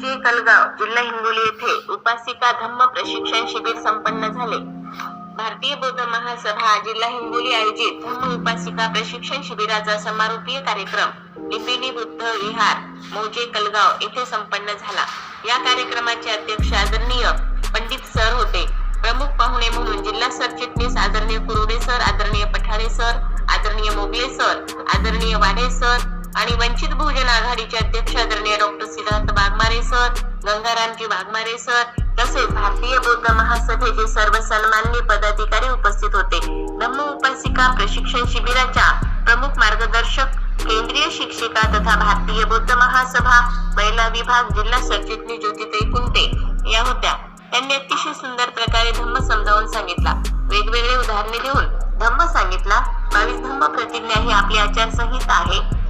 जे कलगाव जिल्हा हिंगोली येथे उपासिका धम्म प्रशिक्षण शिबिर संपन्न झाले. भारतीय बौद्ध महासभा जिल्हा हिंगोली आयोजित धम्म उपासिका प्रशिक्षण शिबिराचा समारोपीय कार्यक्रम लिपिनी बुद्ध विहार मौजे कलगाव येथे संपन्न झाला. या कार्यक्रमाचे अध्यक्ष आदरणीय पंडित सर होते. प्रमुख पाहुणे म्हणून जिल्हा सरचिटणीस आदरणीय कुरुडे सर आदरणीय पठारे सर आदरणीय मोगले सर आदरणीय वाढे सर आणि वंचित बहुजन आघाडीचे अध्यक्ष आदरणीय doctor Siddharth Waghmare sir. Gangaramji Waghmare sir. तसेच भारतीय बौद्ध महासभेचे सर्व सन्माननीय पदाधिकारी उपस्थित होते. धम्म उपासिका प्रशिक्षण शिबिराच्या प्रमुख मार्गदर्शक केंद्रीय शिक्षिका तथा भारतीय बौद्ध महासभा महिला विभाग जिल्हा सरचिटणीस ज्योतिताई कुंटे या होत्या. त्यांनी अतिशय सुंदर प्रकारे धम्म समजावून सांगितला. वेगवेगळे उदाहरणे देऊन धम्म सांगितला. बावीस धम्म प्रतिज्ञा ही आपली आचारसंहिता आहे.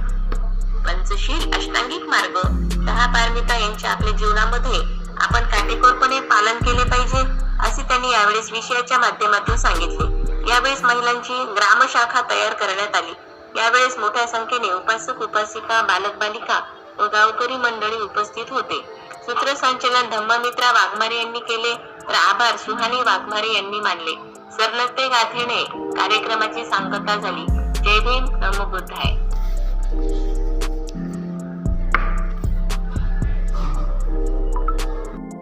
पंचशील अष्टांगिक मार्ग. दहा पारमिता यांच्या आपल्या जीवनामध्ये आपण काटेकोरपणे पालन केले पाहिजे असे त्यांनी यावेळेस विषयाच्या माध्यमातून सांगितले. यावेळेस महिलांची ग्रामशाखा तयार करण्यात आली. यावेळेस मोठ्या संख्येने उपासक उपासिका बालक बालिका व गावकरी मंडळी उपस्थित होते. सूत्रसंचलन धम्ममित्रा वाघमारे यांनी केले तर आभार सुहानी वाघमारे यांनी मानले. सरलते गाथेने कार्यक्रमाची सांगता झाली. जय भीम नमो बुद्धाय.